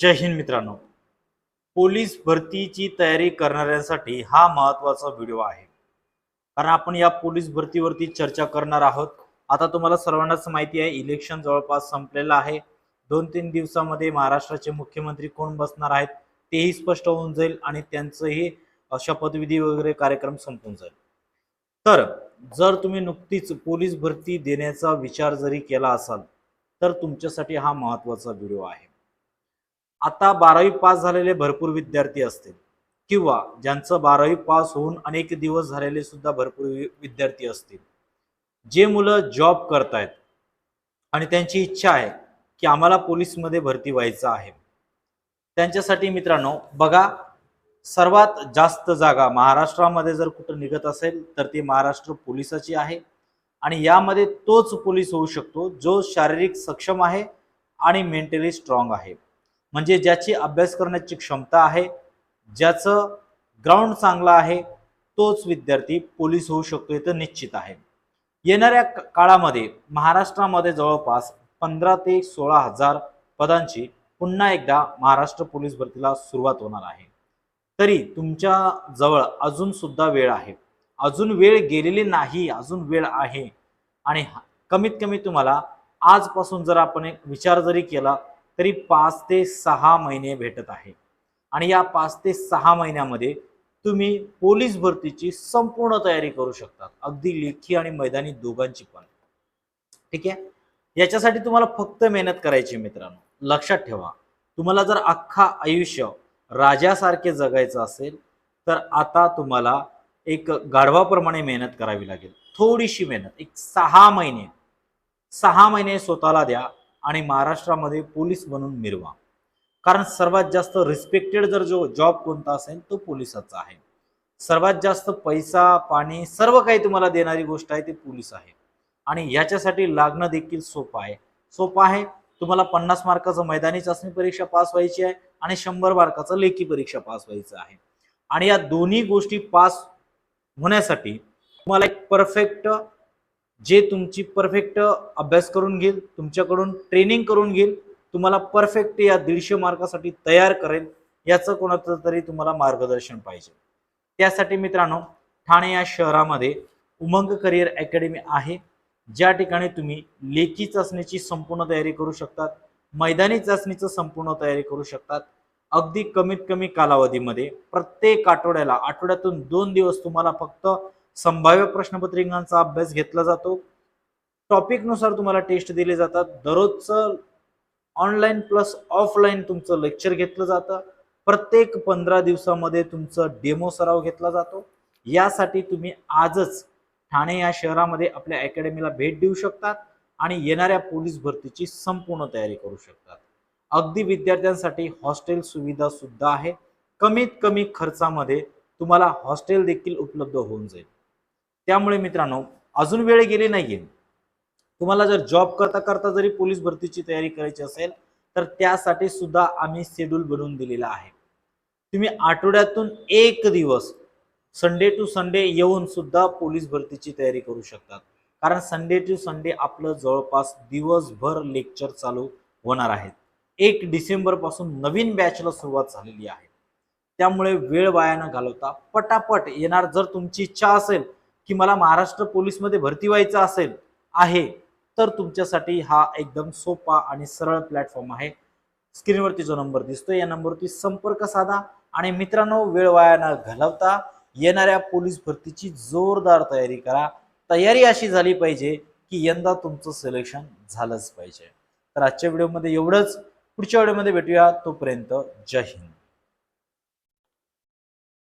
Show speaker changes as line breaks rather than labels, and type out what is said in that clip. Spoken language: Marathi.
जय हिंद मित्रांनो. पोलीस भरतीची तयारी करणाऱ्यांसाठी हा महत्त्वाचा व्हिडिओ आहे. कारण आपण या पोलीस भरतीवरती चर्चा करणार आहोत. आता तुम्हाला सर्वांनाच माहिती आहे इलेक्शन जवळपास संपलेलं आहे. दोन तीन दिवसामध्ये महाराष्ट्राचे मुख्यमंत्री कोण बसणार आहेत तेही स्पष्ट होऊन जाईल आणि त्यांचंही शपथविधी वगैरे कार्यक्रम संपून जाईल. तर जर तुम्ही नुकतीच पोलीस भरती देण्याचा विचार जरी केला असाल तर तुमच्यासाठी हा महत्त्वाचा व्हिडिओ आहे. आता बारावी पास झालेले भरपूर विद्यार्थी असतील. किंवा ज्यांचं बारावी पास होऊन अनेक दिवस झालेले सुद्धा भरपूर वि- विद्यार्थी असतील. जे मुलं जॉब करतायत आणि त्यांची इच्छा आहे की आम्हाला पोलीसमध्ये भरती व्हायचं आहे. त्यांच्यासाठी मित्रांनो बघा सर्वात जास्त जागा महाराष्ट्रामध्ये जर कुठं निघत असेल तर ती महाराष्ट्र पोलिसाची आहे. आणि यामध्ये तोच पोलीस होऊ शकतो जो शारीरिक सक्षम आहे आणि मेंटली स्ट्रॉंग आहे. म्हणजे ज्याची अभ्यास करण्याची क्षमता आहे ज्याचं ग्राउंड चांगलं आहे तोच विद्यार्थी पोलीस होऊ शकतो हे तर निश्चित आहे. येणाऱ्या काळामध्ये महाराष्ट्रामध्ये जवळपास पंधरा ते सोळा हजार पदांची पुन्हा एकदा महाराष्ट्र पोलीस भरतीला सुरुवात होणार आहे. तरी तुमच्या जवळ अजून सुद्धा वेळ आहे. अजून वेळ गेलेली नाही अजून वेळ आहे. आणि हा- कमीत कमी तुम्हाला आजपासून जर आपण एक विचार जरी केला तरी पाच ते सहा महिने भेटत आहे. आणि या पाच ते सहा महिन्यामध्ये तुम्ही पोलीस भरतीची संपूर्ण तयारी करू शकता अगदी लेखी आणि मैदानी दोघांची पण. ठीक आहे? याच्यासाठी तुम्हाला फक्त मेहनत करायची मित्रांनो. लक्षात ठेवा. तुम्हाला जर अख्खा आयुष्य राजासारखे जगायचं असेल तर आता तुम्हाला एक गाढवाप्रमाणे मेहनत करावी लागेल. थोडीशी मेहनत. एक सहा महिने. सहा महिने स्वतःला द्या. आणि महाराष्ट्रामध्ये पोलीस बनून मिरवा. कारण सर्वात जास्त रिस्पेक्टेड जर जो जॉब कोणता असेल तो पोलिसाचा आहे. सर्वात जास्त पैसा पाणी सर्व काही तुम्हाला देणारी गोष्ट आहे ती पोलीस आहे. आणि याच्यासाठी लागणं देखील सोपं आहे. सोपं आहे तुम्हाला पन्नास मार्काचं मैदानी चाचणी परीक्षा पास व्हायची आहे आणि शंभर मार्काचं लेखी परीक्षा पास व्हायचं आहे. आणि या दोन्ही गोष्टी पास होण्यासाठी तुम्हाला एक परफेक्ट जे तुमची परफेक्ट अभ्यास करून घेईल तुमच्याकडून ट्रेनिंग करून घेईल तुम्हाला परफेक्ट या दीडशे मार्कासाठी तयार करेल याचं कोणाचं तरी तुम्हाला मार्गदर्शन पाहिजे. त्यासाठी मित्रांनो ठाणे या शहरामध्ये उमंग करिअर अकॅडमी आहे. ज्या ठिकाणी तुम्ही लेखी चाचणीची संपूर्ण तयारी करू शकतात मैदानी चाचणीचं संपूर्ण तयारी करू शकतात. अगदी कमीत कमी कालावधीमध्ये प्रत्येक आठवड्याला आठवड्यातून दोन दिवस तुम्हाला फक्त संभाव्य प्रश्नपत्रिकांचा अभ्यास घेतला जातो. टॉपिकनुसार तुम्हाला टेस्ट दिले जातात. दररोजचं ऑनलाईन प्लस ऑफलाईन तुमचं लेक्चर घेतलं जातं. प्रत्येक पंधरा दिवसामध्ये तुमचं डेमो सराव घेतला जातो. यासाठी तुम्ही आजच ठाणे या शहरामध्ये आपल्या अकॅडमीला भेट देऊ शकतात आणि येणाऱ्या पोलीस भरतीची संपूर्ण तयारी करू शकतात. अगदी विद्यार्थ्यांसाठी हॉस्टेल सुविधा सुद्धा आहे. कमीत कमी खर्चामध्ये तुम्हाला हॉस्टेल देखील उपलब्ध होऊन जाईल. त्यामुळे मित्रांनो अजून वेळ गेली नाहीये. तुम्हाला जर जॉब करता करता जरी पोलीस भरतीची तयारी करायची असेल तर त्यासाठी सुद्धा आम्ही शेड्यूल बनवून दिलेला आहे. तुम्ही आठवड्यातून एक दिवस संडे टू संडे येऊन सुद्धा पोलीस भरतीची तयारी करू शकतात. कारण संडे टू संडे आपलं जवळपास दिवसभर लेक्चर चालू होणार आहेत. एक डिसेंबरपासून नवीन बॅचला सुरुवात झालेली आहे. त्यामुळे वेळ वाया न घालवता पटापट येणार जर तुमची इच्छा असेल की मला महाराष्ट्र पोलीसमध्ये भरती व्हायचं असेल आहे तर तुमच्यासाठी हा एकदम सोपा आणि सरळ प्लॅटफॉर्म आहे. स्क्रीनवरती जो नंबर दिसतोय या नंबरवरती संपर्क साधा आणि मित्रांनो वेळ वाया न घालवता येणाऱ्या पोलीस भरतीची जोरदार तयारी करा. तयारी अशी झाली पाहिजे की यंदा तुमचं सिलेक्शन झालंच पाहिजे. तर आजच्या व्हिडिओमध्ये एवढंच. पुढच्या व्हिडिओमध्ये भेटूया. तोपर्यंत जय हिंद.